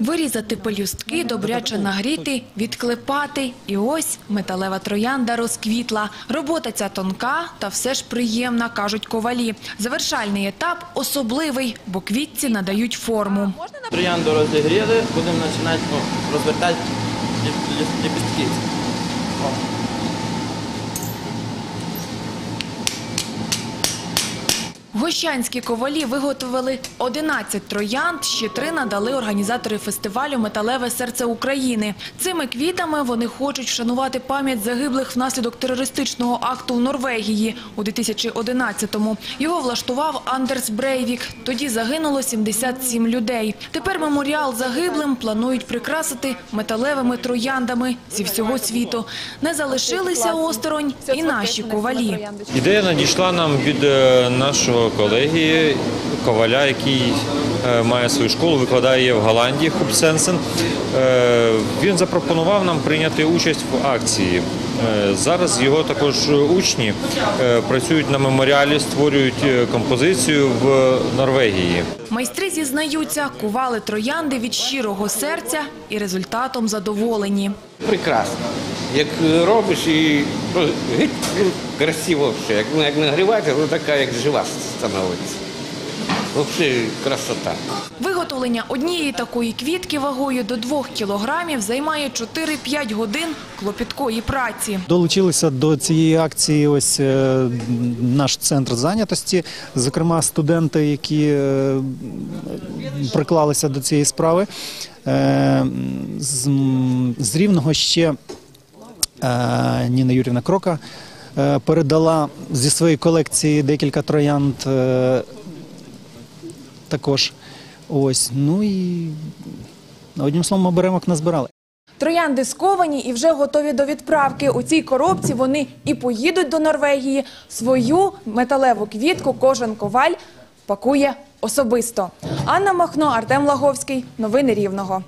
Вирізати пелюстки, добряче нагріти, відклепати. І ось металева троянда розквітла. Робота ця тонка та все ж приємна, кажуть ковалі. Завершальний етап особливий, бо квітці надають форму. Троянду розігріли, будемо починати ну, розвертати лі- лі- ліпістки. Гощанські ковалі виготовили 11 троянд, ще три надали організатори фестивалю «Металеве серце України». Цими квітами вони хочуть вшанувати пам'ять загиблих внаслідок терористичного акту в Норвегії у 2011-му. Його влаштував Андерс Брейвік. Тоді загинуло 77 людей. Тепер меморіал загиблим планують прикрасити металевими трояндами зі всього світу. Не залишилися осторонь і наші ковалі. Ідея надійшла нам від е, нашого колеги, коваля, який е, має свою школу, викладає в Голландії Хубсенсен. Е, Він запропонував нам прийняти участь в акції. Е, Зараз його також учні працюють на меморіалі, створюють композицію в Норвегії. Майстри зізнаються, кували троянди від щирого серця і результатом задоволені. Прекрасно. Як робиш і ну, геть, красиво все. Як, ну, як нагрівається, то така як жива становиться. Взагалі красота. Виготовлення однієї такої квітки вагою до 2 кілограмів займає 4-5 годин клопіткої праці. Долучилися до цієї акції ось е, наш центр зайнятості, зокрема студенти, які е, приклалися до цієї справи. Е, З, Рівного ще Ніна Юрівна Крока передала зі своєї колекції декілька троянд також. Ось, ну і одним словом, оберемок назбирали. Троянди сковані і вже готові до відправки. У цій коробці вони і поїдуть до Норвегії. Свою металеву квітку кожен коваль пакує особисто. Анна Махно, Артем Лаговський. Новини Рівного.